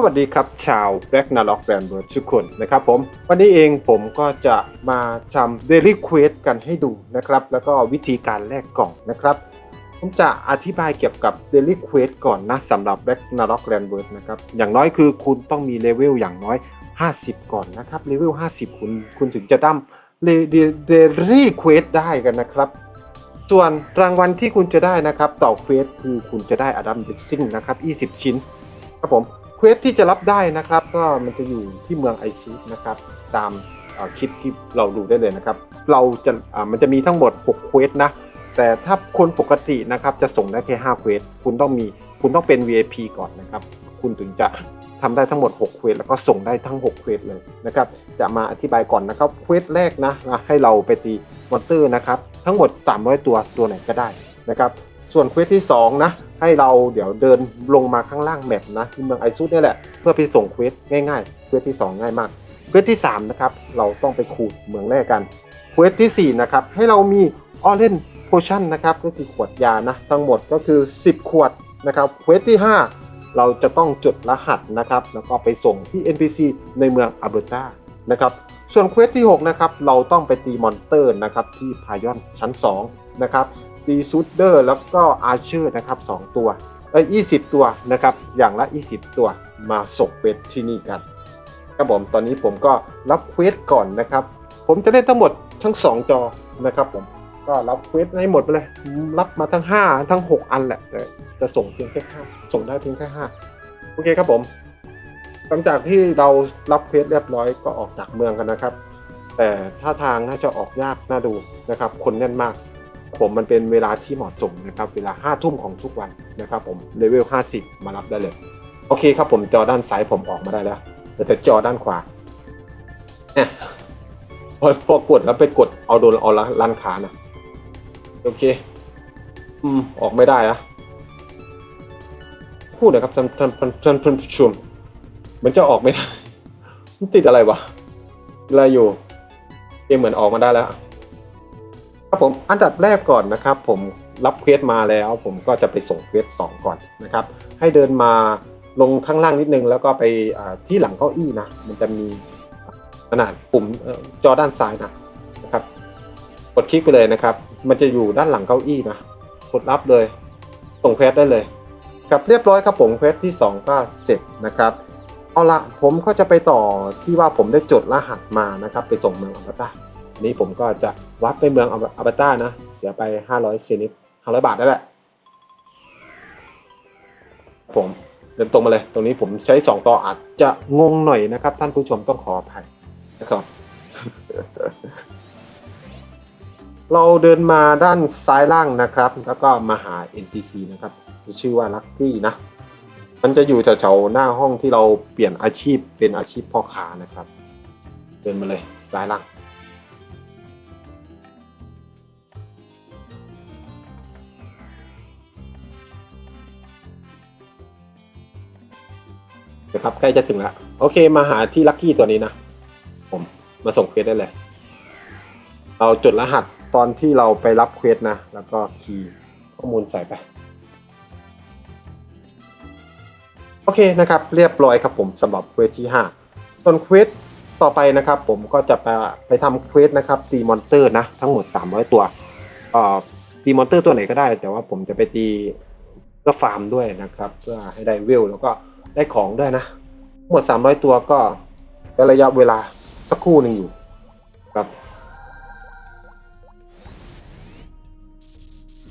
สวัสดีครับชาวแบล็กนาล็อกแบรนด์เบิร์ดทุกคนนะครับผม วันนี้เองผมก็จะมาทำเดลี่เควสกันให้ดูนะครับ แล้วก็วิธีการแลกกล่องนะครับ ผมจะอธิบายเกี่ยวกับ Daily Quest ก่อนนะสำหรับ Black n a r o k Land Bird นะครับ อย่างน้อยคือคุณต้องมีเลเวลอย่างน้อย 50 ก่อนนะครับเลเวล 50 คุณคุณถึงจะดั้ม Daily Quest ได้กันนะครับส่วนรางวัลที่คุณจะได้นะครับต่อเควสคือคุณจะได้อดัมเบสซิ่งนะครับ 20 ชิ้นครับผม เควสที่จะรับได้นะครับ ก็มันจะอยู่ที่เมืองไอซูนะครับ ตามคลิปที่เราดูได้เลยนะครับ เราจะามันจะมีทั้งหมด6เควสนะแต่ถ้าคนปกตินะครับจะส่งได้แค่5เควสคุณต้องมีคุณต้องเป็น VIP ก่อนนะครับ คุณถึงจะทำได้ทั้งหมด 6เควสแล้วก็ส่งได้ทั้ง 6เควสเลยนะครับ จะมาอธิบายก่อนนะครับเควสแรกนะนะให้เราไปตีมอนเตอร์นะครับ ทั้งหมด 300 ตัวตัวไหนก็ได้นะครับ ส่วนเควสที่ 2 นะ ให้เราเดี๋ยวเดินลงมาข้างล่างแมปนะที่เมืองไอซุดนี่แหละ เพื่อไปส่งเควสง่ายๆ เควสที่ 2 ง่ายมาก เควสที่ 3 นะครับ เราต้องไปขูดเมืองแรกกัน เควสทีสี่ 4 นะครับ ให้เรามีออเรนโพชั่นนะครับ ก็คือขวดยานะ ทั้งหมดก็คือ 10 ขวดนะครับ เควสที่ 5 เราจะต้องจดรหัสนะครับ แล้วก็ไปส่งที่ NPC ในเมืองอัลเบอร์ตานะครับส่วนเควสที่ 6 นะครับ เราต้องไปตีมอนเตอร์นะครับที่พายอนชั้น 2 นะครับ ตีซูดเดอร์แล้วก็อาร์เชอร์นะครับ2ตัวเอ้ย20 ตัวนะครับ อย่างละ 20 ตัวมาส่งเควสที่นี่กันครับผมตอนนี้ผมก็รับเควสก่อนนะครับ ผมจะเล่นทั้งหมดทั้ง 2 จอนะครับผมก็รับเควสให้หมดไปเลย รับมาทั้ง 5 ทั้ง 6 อันแหละแต่จะส่งเพียงแค่5ส่งได้เพียงแค่ 5 โอเคครับผม หลังจากที่เรารับเควสเรียบร้อยก็ออกจากเมืองกันนะครับ แต่ท่าทางน่าจะออกยากน่าดูนะครับ คนแน่นมาก ผมมันเป็นเวลาที่เหมาะสมนะครับเวลา5้าทุ่มของทุกวันนะครับผมเลเวล 50 มารับได้เลย โอเคครับผมจอด้านซ้ายผมออกมาได้แล้วแต่จอด้านขวาเนี่ยพอพอกดแล้วไปกดเอาโดนเอาลันขานะโอเค อืม ออกไม่ได้อะพูดนะครับท่านท่านท่านท่านท่านผู้ชมมันจะออกไม่ได้มันติดอะไรวะอะไรอยู่เกมเหมือนออกมาได้แล้ว ครับผมอันดับแรกก่อนนะครับ ผมรับเควสมาแล้ว ผมก็จะไปส่งเควสสองก่อนนะครับ ให้เดินมาลงข้างล่างนิดนึง แล้วก็ไปที่หลังเก้าอี้นะ มันจะมีขนาดปุ่มจอด้านซ้ายนะนะครับ กดคลิกไปเลยนะครับ มันจะอยู่ด้านหลังเก้าอี้นะกดรับเลยส่งเควสได้เลยครับเรียบร้อยครับผมเควสที่ 2 ก็เสร็จนะครับเอาละผมก็จะไปต่อที่ว่าผมได้จดรหัสมานะครับ ไปส่งเมืองอัลบาตา นี้ผมก็จะวัดไปเมืองอัลบาตานะ เสียไป 500เซนิต500 บาทได้แหละ ผมเดินตรงมาเลย ตรงนี้ผมใช้ 2 ต่ออาจจะงงหน่อยนะครับ ท่านผู้ชมต้องขออภัยนะครับ เราเดินมาด้านซ้ายล่างนะครับ แล้วก็มาหา NPC นะครับ ชื่อว่าลักกี้นะ มันจะอยู่แถวๆหน้าห้องที่เราเปลี่ยนอาชีพเป็นอาชีพพ่อค้านะครับ เดินมาเลยซ้ายล่าง นะครับใกล้จะถึงแล้วโอเคมาหาที่ลัคกี้ตัวนี้นะ ผมมาส่งเควสได้เลยเราจดรหัสตอนที่เราไปรับเควสนะ แล้วก็คีย์ข้อมูลใส่ไป โอเคนะครับ เรียบร้อยครับผมสำหรับเควสที่ 5 ส่วนเควสต่อไปนะครับผมก็จะไปไปทำเควสนะครับตีมอนเตอร์นะ ทั้งหมด 300 ตัวเอ่อตีมอนเตอร์ตัวไหนก็ได้ แต่ว่าผมจะไปตีเพื่อฟาร์มด้วยนะครับ เพื่อให้ได้เวลแล้วก็ ได้ของด้วยนะ หมด 300 ตัวก็ใช้ระยะเวลาสักครู่หนึ่งอยู่ครับ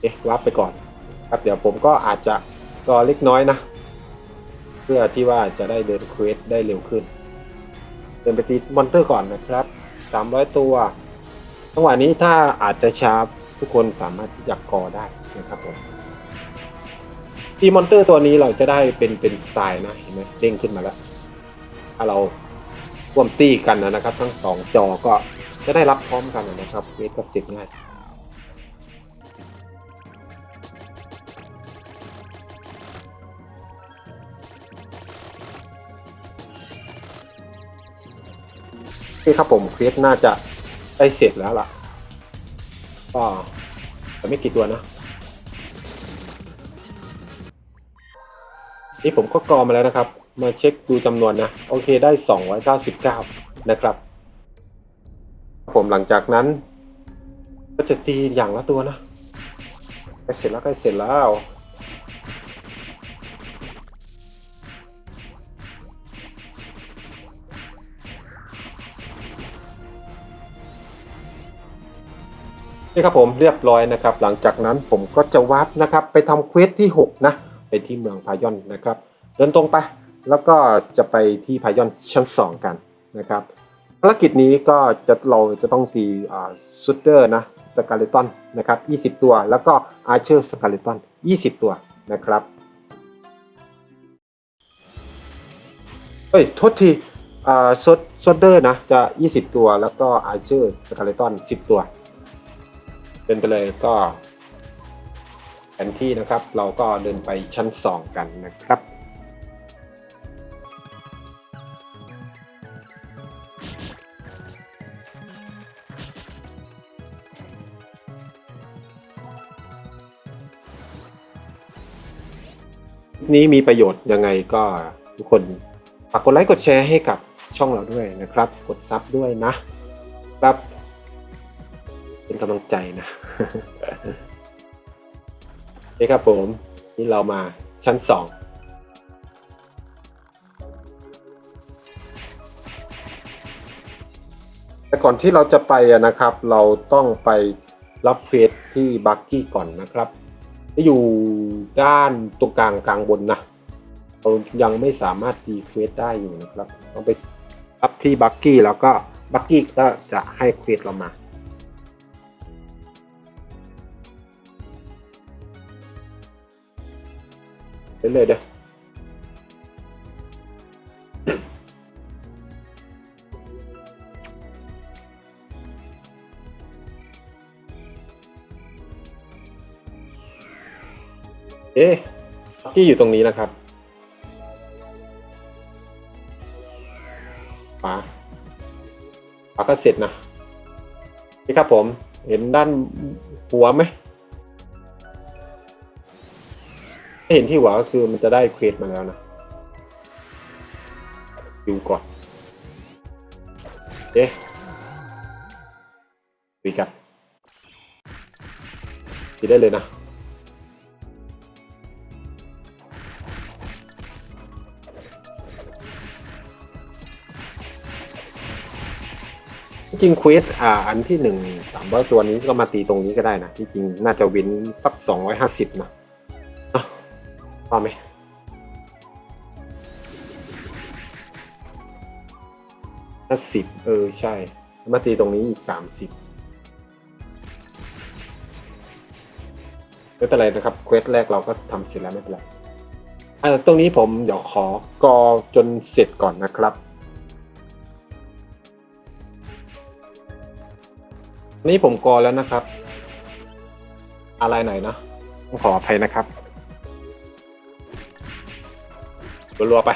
เอ๊ะวับไปก่อน ครับเดี๋ยวผมก็อาจจะรอเล็กน้อยนะ เพื่อที่ว่าจะได้เดินเควสได้เร็วขึ้น เดินไปตีมอนเตอร์ก่อนนะครับ 300 ตัวจังหวะนี้ถ้าอาจจะช้าทุกคนสามารถที่จะกอได้นะครับผม ตีมอนเตอร์ตัวนี้เราจะได้เป็นเป็นทรายนะเห็นไหมเด้งขึ้นมาแล้วถ้าเราร่วมตีกันนะครับ ทั้งสองจอก็จะได้รับพร้อมกันนะครับเวสก็เสร็จง่ายนี่ครับผมเควสน่าจะได้เสร็จแล้วล่ะก็แต่ไม่กี่ตัวนะ นี่ผมก็กรอมาแล้วนะครับ มาเช็คดูจำนวนนะ โอเคได้ 299 นะครับ ผมหลังจากนั้น ก็จะตีอย่างละตัวนะใกล้เสร็จแล้วใกล้เสร็จแล้วนี่ครับผมเรียบร้อยนะครับ หลังจากนั้นผมก็จะวัดนะครับ ไปทำเควสที่ 6 นะ ไปที่เมืองพายอนนะครับ เดินตรงไปแล้วก็จะไปที่พายอนชั้น 2 กันนะครับภารกิจนี้ก็จะเราจะต้องตีซูเดอร์นะสกาเลตอนนะครับ20 ตัว แล้วก็อาร์เชอร์สกาเลตอน20 ตัวนะครับเอ้ยโทษทีอ่าซดซดเดอร์นะจะ 20 ตัว แล้วก็อาร์เชอร์สกาเลตอน10 ตัวเดินไปเลยก็ นที่นะครับ เราก็เดินไปชั้น 2 กันนะครับ นี้มีประโยชน์ยังไงก็ทุกคนฝากกดไลค์กดแชร์ให้กับช่องเราด้วยนะครับ กดซับด้วยนะครับ เป็นกำลังใจนะ นี่ครับผม นี่เรามาชั้นสองแต่ก่อนที่เราจะไปอะนะครับ เราต้องไปรับเควสที่บักกี้ก่อนนะครับที่อยู่ด้านตรงกลางกลางบนนะเรายังไม่สามารถตีเควสได้อยู่นะครับต้องไปรับที่บักกี้แล้วก็บักกี้ก็จะให้เควสเรามา เรื่อยๆเด้อเอ๊ะที่อยู่ตรงนี้นะครับปาปาก็เสร็จนะนี่ครับผม เห็นด้านหัวไหม เห็นที่หัวก็คือมันจะได้เควสมาแล้วนะดูก่อนเอ๊ะคุยกันดีได้เลยนะจริงเควสอ่าอันที่หนึ่งสามร้อยตัวนี้ก็มาตีตรงนี้ก็ได้นะที่จริงน่าจะว้นสักสองร้อยห้าสิบนะ พอไหมห้าสิบเออ ใช่ มาตีตรงนี้อีกสามสิบไม่เป็นไรนะครับ เควสแรกเราก็ทำเสร็จแล้วไม่เป็นไรอ่าตรงนี้ผมเดี๋ยวขอกอจนเสร็จก่อนนะครับ นี่ผมกอแล้วนะครับ อะไรไหนนะต้องขออภัยนะครับ รัวๆไป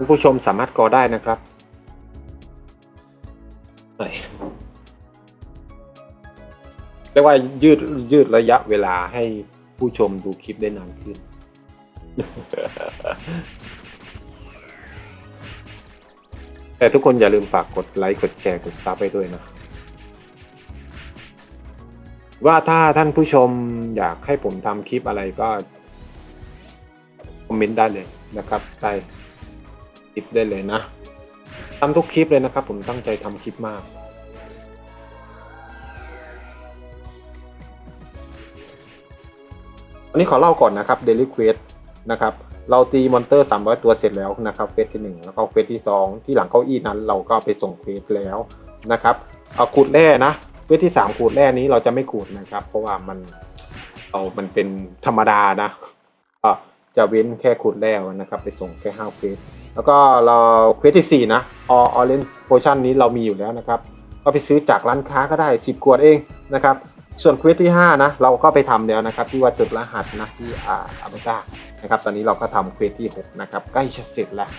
คุณผู้ชมสามารถกอได้นะครับไหนเรียกว่ายืดยืดระยะเวลาให้ผู้ชมดูคลิปได้นานขึ้น แต่ทุกคนอย่าลืมฝากกดไลค์กดแชร์กดซับไปด้วยนะ ว่าถ้าท่านผู้ชมอยากให้ผมทำคลิปอะไรก็คอมเมนต์ได้เลยนะครับใต้คลิปได้เลยนะทำทุกคลิปเลยนะครับ ผมตั้งใจทำคลิปมากอันนี้ขอเล่าก่อนนะครับ Daily Quest นะครับ เราตีมอนเตอร์300 ตัวเสร็จแล้วนะครับเควสที่ 1 แล้วก็เควสที่ 2 ที่หลังเก้าอี้นั้น เราก็ไปส่งเควสแล้วนะครับเอาขูดแร่นะเควสที่ 3 ขูดแร่นี้เราจะไม่ขูดนะครับ เพราะว่ามันเอามันเป็นธรรมดานะก็จะเว้นแค่ขูดแร่นะครับ ไปส่งแค่5เควสแล้วก็เราเควสที่ 4 นะออเรนโพชั่นนี้เรามีอยู่แล้วนะครับ ก็ไปซื้อจากร้านค้าก็ได้ 10 ขวดเองนะครับ ส่วนเควสที่ 5 นะ เราก็ไปทำแล้วนะครับ ที่ว่าจุดรหัสนะที่อ่าอาร์เบต้านะครับ ตอนนี้เราก็ทำเควสที่ 6 นะครับ ใกล้จะเสร็จแล้ว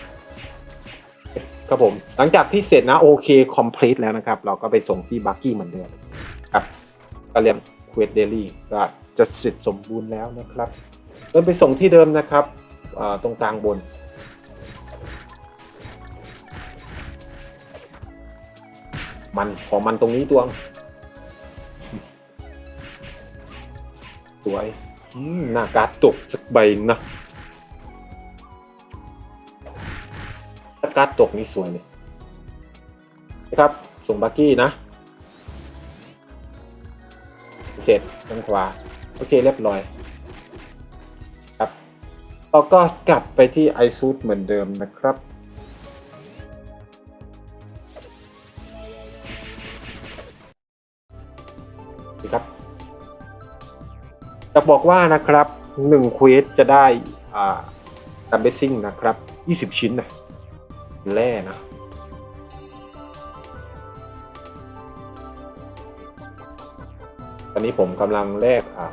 ครับผมหลังจากที่เสร็จนะโอเคคอมพลีทแล้วนะครับ เราก็ไปส่งที่บักกี้เหมือนเดิมครับก็เรียกเควสเดลี่ก็จะเสร็จสมบูรณ์แล้วนะครับเดินไปส่งที่เดิมนะครับตรงกลางบน มันขอมันตรงนี้ตัว สวยหน้าการ์ดตกสักใบหนึ่งนะถ้าการ์ดตกนี่สวยเลยนะครับ ส่งบักกี้นะ เสร็จทางขวา โอเคเรียบร้อยครับเราก็กลับไปที่ไอซูดเหมือนเดิมนะครับ จะบอกว่านะครับ1เควสจะได้อ่าดัมเบซิ่งนะครับ 20 ชิ้นนะแร่นะตอนนี้ผมกำลังแลกอ่า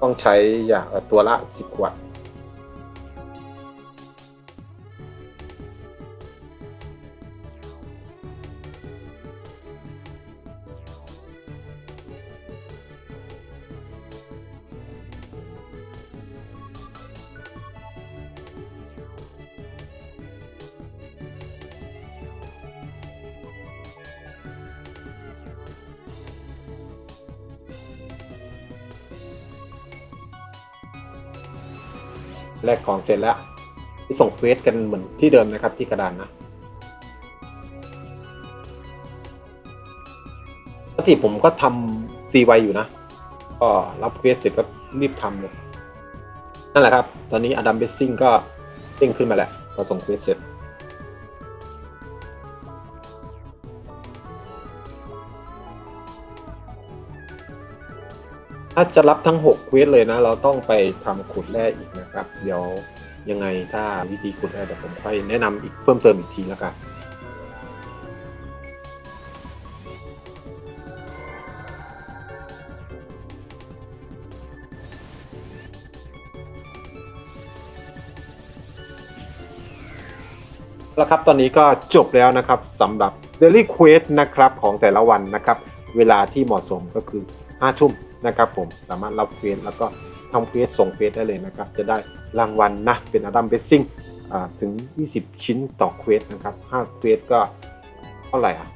ต้องใช้อย่างตัวละ 10 ขวด แลกของเสร็จแล้วที่ส่งเควสกันเหมือนที่เดิมนะครับที่กระดานนะปกติผมก็ทำซีไวอยู่นะ ก็รับเควสเสร็จก็รีบทำเลยนั่นแหละครับ ตอนนี้อดัมเบสซิ่งก็เด้งขึ้นมาแล้วพอส่งเควสเสร็จ ถ้าจะรับทั้ง6เควสเลยนะ เราต้องไปทำขุดแร่อีกนะครับ เดี๋ยวยังไงถ้าวิธีขุดแร่เดี๋ยวผมค่อยแนะนำอีกเพิ่มเติมอีกทีแล้วกันแล้วครับตอนนี้ก็จบแล้วนะครับสำหรับ Daily Quest นะครับของแต่ละวันนะครับ เวลาที่เหมาะสมก็คือ5ทุ่ม นะครับผมสามารถรับเควสแล้วก็ทำเควสส่งเควสได้เลยนะครับ จะได้รางวัลนะเป็นอดัมเบสซิ่งถึง 20 ชิ้นต่อเควสนะครับ5เควสก็เท่าไหร่อะ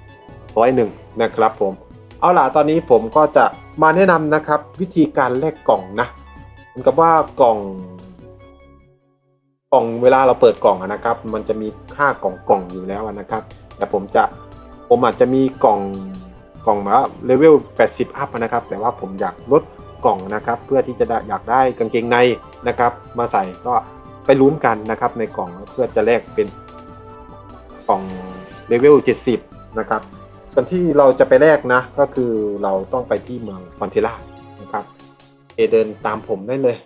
ร้อยหนึ่งนะครับผมเอาล่ะตอนนี้ผมก็จะมาแนะนำนะครับ วิธีการแลกกล่องนะเหมือนกับว่ากล่องกล่องเวลาเราเปิดกล่องนะครับ มันจะมีค่ากล่องกล่องอยู่แล้วนะครับ แต่ผมจะผมอาจจะมีกล่อง กล่องมาเลเวล 80 อัพนะครับ แต่ว่าผมอยากลดกล่องนะครับ เพื่อที่จะอยากได้กางเกงในนะครับ มาใส่ก็ไปลุ้นกันนะครับในกล่องเพื่อจะแลกเป็นกล่องเลเวล 70 นะครับส่วนที่เราจะไปแลกนะก็คือเราต้องไปที่เมืองพอนเทล่านะครับเอเดินตามผมได้เลย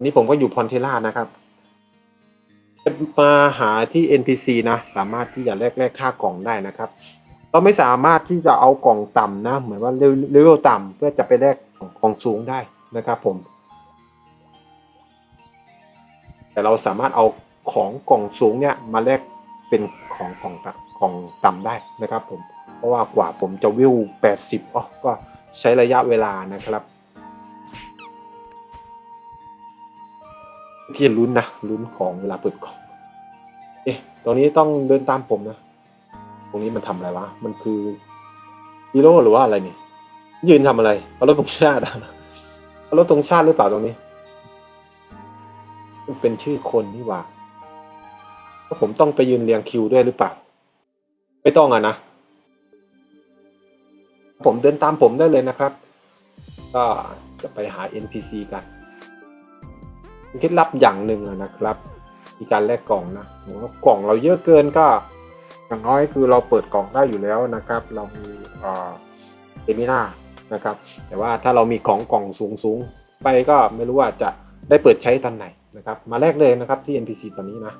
นี่ผมก็อยู่พอนเทล่านะครับมาหาที่ NPC นะ สามารถที่จะแลกแลกค่ากล่องได้นะครับ เราไม่สามารถที่จะเอากล่องต่ำนะ เหมือนว่าเลเวลต่ำเพื่อจะไปแลกกล่องสูงได้นะครับผม แต่เราสามารถเอาของกล่องสูงเนี่ยมาแลกเป็นของกล่องต่ำกล่องต่ำได้นะครับผม เพราะว่ากว่าผมจะวิว 80อ๋อก็ใช้ระยะเวลานะครับที่ลุ้นนะลุ้นของเวลาเปิดกล่อง เอ๊ะตรงนี้ต้องเดินตามผมนะ ตรงนี้มันทำอะไรวะ มันคือฮีโร่หรือว่าอะไรนี่ ยืนทำอะไรเอารถตรงชาติเอารถตรงชาติหรือเปล่าตรงนี้ มันเป็นชื่อคนนี่หว่าแล้วผมต้องไปยืนเรียงคิวด้วยหรือเปล่า ไม่ต้องอะนะ ผมเดินตามผมได้เลยนะครับ ก็จะไปหา NPC กันเคล็ดลับอย่างหนึ่งนะครับ มีการแลกกล่องนะกล่องเราเยอะเกินก็ อย่างน้อยคือเราเปิดกล่องได้อยู่แล้วนะครับ เรามีเอมิน่านะครับ แต่ว่าถ้าเรามีของกล่องสูงสูงๆไปก็ไม่รู้ว่าจะได้เปิดใช้ตอนไหนนะครับ มาแลกเลยนะครับที่ NPC ตอนนี้นะ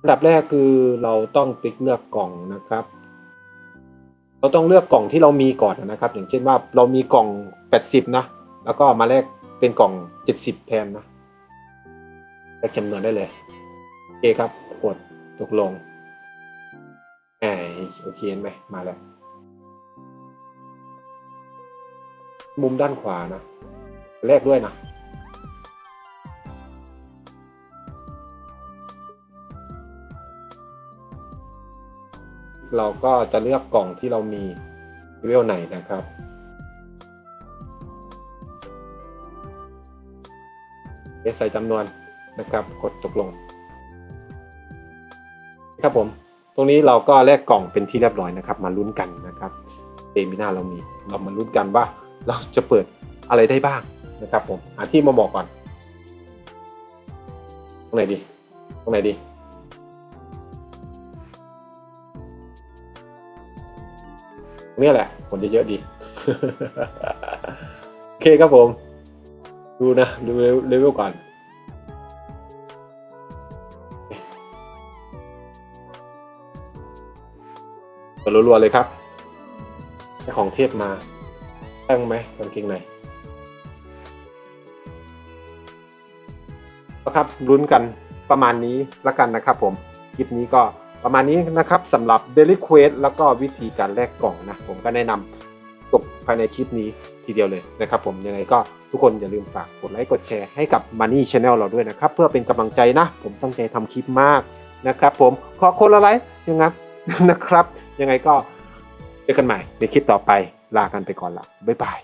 อันดับแรกคือเราต้องติ๊กเลือกกล่องนะครับ เราต้องเลือกกล่องที่เรามีก่อนนะครับ อย่างเช่นว่าเรามีกล่อง 80 นะ แล้วก็มาแลกเป็นกล่อง 70 แทนนะไปจำนวนได้เลยโอเคครับกดตกลง แหมโอเคเห็นไหมมาแล้ว มุมด้านขวานะแรกด้วยนะเราก็จะเลือกกล่องที่เรามีเลเวลไหนนะครับ ใส่จำนวนนะครับ กดตกลง ครับผม ตรงนี้เราก็แลกกล่องเป็นที่เรียบร้อยนะครับ มาลุ้นกันนะครับเอมิน่าเรามีเรามาลุ้นกันว่า เราจะเปิดอะไรได้บ้างนะครับผมหาที่มาบอกก่อนตรงไหนดีตรงไหนดีตรงนี้แหละผลจะเยอะดีโอเคครับผม ดูนะ ดูเลเวลก่อน ดรัวๆเลยครับได้ของเทพมาตั้งไหมกางเกงในนะครับลุ้นกันประมาณนี้ละกันนะครับผมคลิปนี้ก็ประมาณนี้นะครับสำหรับ Daily Quest แล้วก็วิธีการแลกกล่องนะผมก็แนะนำจบภายในคลิปนี้ทีเดียวเลยนะครับผมยังไงก็ทุกคนอย่าลืมฝากกดไลค์กดแชร์ให้กับ Money Channel เราด้วยนะครับ เพื่อเป็นกำลังใจนะ ผมตั้งใจทำคลิปมากนะครับผมขอคนละไลค์ยังไง นะครับ ยังไงก็เจอกันใหม่ในคลิปต่อไปลากันไปก่อนละบ๊ายบาย